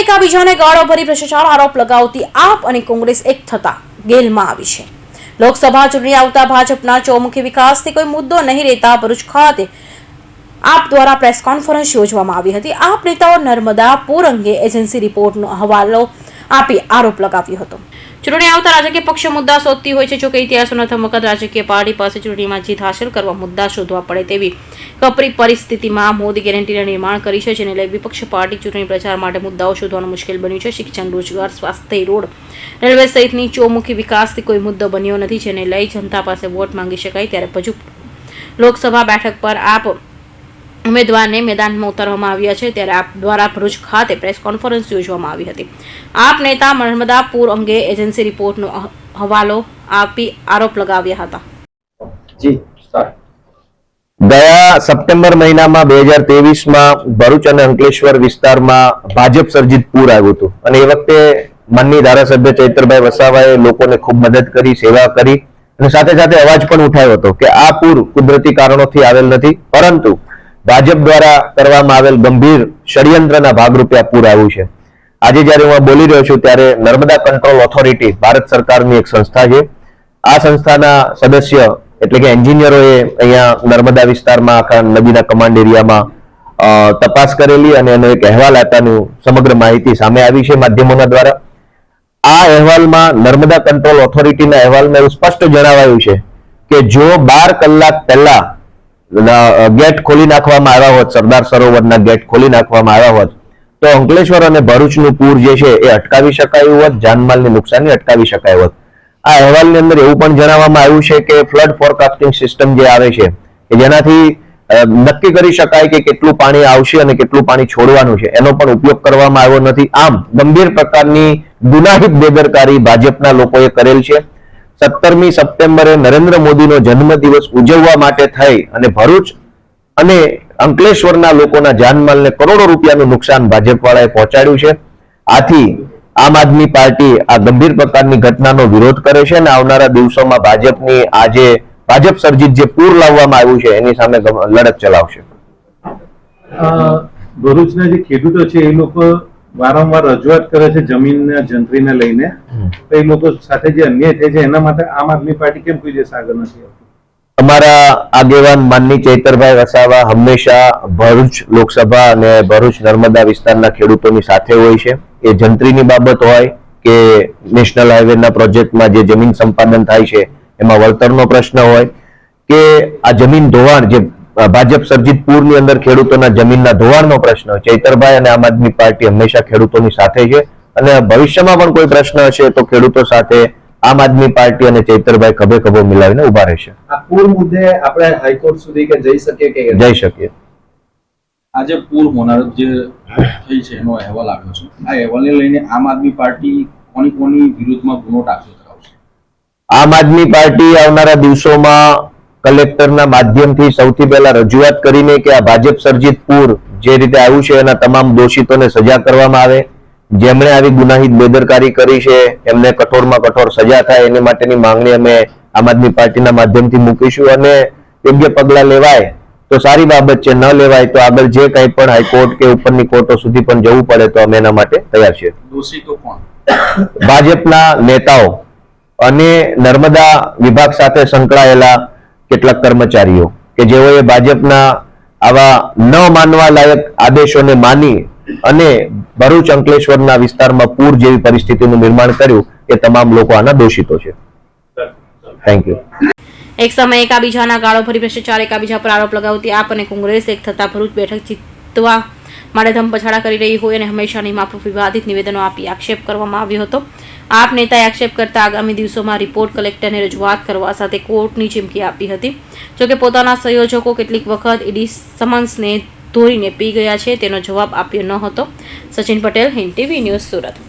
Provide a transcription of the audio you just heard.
એકાબીજાને ગાળો ભરી ભ્રષ્ટાચાર આરોપ લગાવતી આપ અને કોંગ્રેસ એક થતા ગેલમાં આવી છે. લોકસભા ચૂંટણી આવતા ભાજપના ચોમુખી વિકાસથી કોઈ મુદ્દો નહીં રહેતા ભરૂચ ખાતે આપ દ્વારા પ્રેસ કોન્ફરન્સ યોજવામાં આવી હતી. આપ નેતાઓ નર્મદા પૂર અંગે એજન્સી રિપોર્ટનો હવાલો આપી આરોપ લગાવ્યો હતો. ચૂંટણી આવતા રાજકીય પક્ષો મુદ્દા શોધતી હોય છે. જોકે ઇતિહાસનો પ્રથમ વખત રાજકીય પાર્ટી પાસે ચૂંટણીમાં જીત હાંસલ કરવા મુદ્દા શોધવા પડે તેવી કપરી પરિસ્થિતિમાં મોદી ગેરંટીના નિર્માણ કરી છે, જેને લઈ વિપક્ષ પાર્ટી ચૂંટણી પ્રચાર માટે મુદ્દાઓ શોધવાનું મુશ્કેલ બન્યું છે. શિક્ષણ, રોજગાર, સ્વાસ્થ્ય, રોડ, રેલવે સહિતની ચોમુખી વિકાસથી કોઈ મુદ્દો બન્યો નથી, જેને લઈ જનતા પાસે વોટ માંગી શકાય ત્યારે ભજુ લોકસભા બેઠક પર આપ ઉમેદવારને મેદાનમાં ઉતારવામાં આવ્યા છે ત્યારે આપ દ્વારા ભરૂચ ખાતે પ્રેસ કોન્ફરન્સ યોજવામાં આવી હતી. આપ નેતા નર્મદા પૂર અંગે એજન્સી રિપોર્ટનો હવાલો આપી આરોપ લગાવ્યા હતા. ગયા સપ્ટેમ્બર મહિનામાં બે હજાર તેવીસમાં ભરૂચ અને અંકલેશ્વર વિસ્તારમાં ભાજપ સર્જિત પૂર આવ્યું હતું. અને એ વખતે મનની ધારાસભ્ય ચૈતરભાઈ વસાવાએ લોકોને ખૂબ મદદ કરી, સેવા કરી અને સાથે સાથે અવાજ પણ ઉઠાવ્યો હતો કે આ પૂર કુદરતી કારણોથી આવેલ નથી. પરંતુ ભાજપ દ્વારા કરવામાં આવેલ ગંભીર ષડયંત્રના ભાગરૂપે આ પૂર આવ્યું છે. આજે જ્યારે હું બોલી રહ્યો છું ત્યારે નર્મદા કંટ્રોલ ઓથોરિટી, ભારત સરકારની એક સંસ્થા છે. આ સંસ્થાના સદસ્ય એટલે કે એન્જિનિયરોએ અહીંયા નર્મદા વિસ્તારમાં, આખા નદીના કમાન્ડ એરિયામાં તપાસ કરેલી અને એનો એક અહેવાલ આપ્યાનું સમગ્ર માહિતી સામે આવી છે માધ્યમોના દ્વારા. આ અહેવાલમાં નર્મદા કંટ્રોલ ઓથોરિટીના અહેવાલમાં એવું સ્પષ્ટ જણાવાયું છે કે જો બાર કલાક પહેલા ગેટ ખોલી નાખવામાં આવ્યા હોત, સરદાર સરોવરના ગેટ ખોલી નાખવામાં આવ્યા હોત, તો અંકલેશ્વર અને ભરૂચનું પૂર જે છે એ અટકાવી શકાયું હોત, જાનમાલની નુકસાની અટકાવી શકાય હોત. આ અહેવાલની અંદર એવું પણ જણાવવામાં આવ્યું છે કે ફ્લડ ફોરકાસ્ટિંગ સિસ્ટમ જે આવે છે કે જેનાથી નક્કી કરી શકાય કે કેટલું પાણી આવશે અને કેટલું પાણી છોડવાનું છે, એનો પણ ઉપયોગ કરવામાં આવ્યો નથી. આમ, ગંભીર પ્રકારની ગુનાહિત બેદરકારી ભાજપના લોકોએ કરેલ છે. સત્તરમી સપ્ટેમ્બરે નરેન્દ્ર મોદીનો જન્મદિવસ ઉજવવા માટે થઈ અને ભરૂચ અને અંકલેશ્વરના લોકોના જાનમાલને કરોડો રૂપિયાનું નુકસાન ભાજપવાળાએ પહોંચાડ્યું છે. આથી આમ આદમી પાર્ટી આ ગંભીર પ્રકારની ઘટનાનો વિરોધ કરે છે અને આવનારા દિવસોમાં ભાજપની આજે ભાજપ સર્જિત જે પૂર લાવવામાં આવ્યું છે, એની સામે લડત ચલાવશે. ભરૂચના જે ખેડૂતો છે, એ લોકો વારંવાર રજૂઆત કરે છે જમીનના જંત્રીને લઈને. તો એ લોકો સાથે જે અન્યાય થાય છે એના માટે આમ આદમી પાર્ટી કેમ કોઈ દિવસ આગળ નથી આવતી? અમારા આગેવાન માનની ચૈતરભાઈ વસાવા હંમેશા ભરૂચ લોકસભા અને ભરૂચ નર્મદા વિસ્તારના ખેડૂતોની સાથે હોય છે. એ જંત્રીની બાબત હોય કે નેશનલ હાઈવેના પ્રોજેક્ટમાં જે જમીન સંપાદન થાય છે એમાં વળતરનો પ્રશ્ન હોય કે આ જમીન ધોવાણ જે ભાજપ સર્જિત પૂરની અંદર ખેડૂતોના જમીનના ધોવાણનો પ્રશ્ન ચૈતરભાઈ અને આમ આદમી પાર્ટી હંમેશા ખેડૂતોની સાથે છે અને ભવિષ્યમાં પણ કોઈ પ્રશ્ન હશે તો ખેડૂતો સાથે આમ આદમી પાર્ટી અને ચૈતરભાઈ ખભે ખભો મિલાવીને ઊભા રહેશે. આ પૂર મુદ્દે આપણે હાઈકોર્ટ સુધી કે જઈ શકીએ કે જઈ શકીએ. આજે પૂર હોનાર જે થઈ છે એનો અહેવાલ આવ્યો છે. આ અહેવાલને લઈને આમ આદમી પાર્ટી કોની કોની વિરુદ્ધમાં ગુનો દાખલ કરાવશે? આમ આદમી પાર્ટી આવનારા દિવસોમાં કલેક્ટરના માધ્યમથી સૌથી પહેલા રજૂઆત કરીને કે આ ભાજપ સર્જિત પૂર જે રીતે આવ્યું છે એના તમામ દોષિતોને સજા કરવામાં આવે. જેમણે આવી ગુનાહિત બેદરકારી કરી છે એમને કઠોરમાં કઠોર સજા થાય એની માટેની માંગણી અમે આમ આદમી પાર્ટીના માધ્યમથી મૂકીશું અને યોગ્ય પગલા લેવાય તો સારી બાબત છે ન લેવાય તો આગળ જે કંઈ પણ હાઈકોર્ટ કે ઉપરની કોર્ટો સુધી પણ જવું પડે તો અમે એના માટે તૈયાર છીએ. કોણ? ભાજપના નેતાઓ અને નર્મદા વિભાગ સાથે સંકળાયેલા કેટલાક કર્મચારીઓ કે જેઓએ ભાજપના આવા ન માનવા લાયક આદેશોને માની અને ભરૂચ અંકલેશ્વરના વિસ્તારમાં પૂર જેવી પરિસ્થિતિનું નિર્માણ કર્યું, એ તમામ લોકો આના દોષિતો છે. થેન્ક યુ એક સમયે એકાબીજાના ગાળો ભરી ભ્રષ્ટાચાર એકાબીજા પર આરોપ લગાવતી આપ અને કોંગ્રેસ એક થતા ભરૂચ બેઠક જીતવા માટે ધમપછાડા કરી રહી હોય અને હંમેશાની માફક વિવાદિત નિવેદનો આપી આક્ષેપ કરવામાં આવ્યો હતો. આપ નેતાએ આક્ષેપ કરતા આગામી દિવસોમાં રિપોર્ટ કલેક્ટરને રજૂઆત કરવા સાથે કોર્ટની ચીમકી આપી હતી. જોકે પોતાના સંયોજકો કેટલીક વખત ઈડી સમન્સને ધોરીને પી ગયા છે તેનો જવાબ આપ્યો ન હતો. Sachin Patel Hind TV news Surat.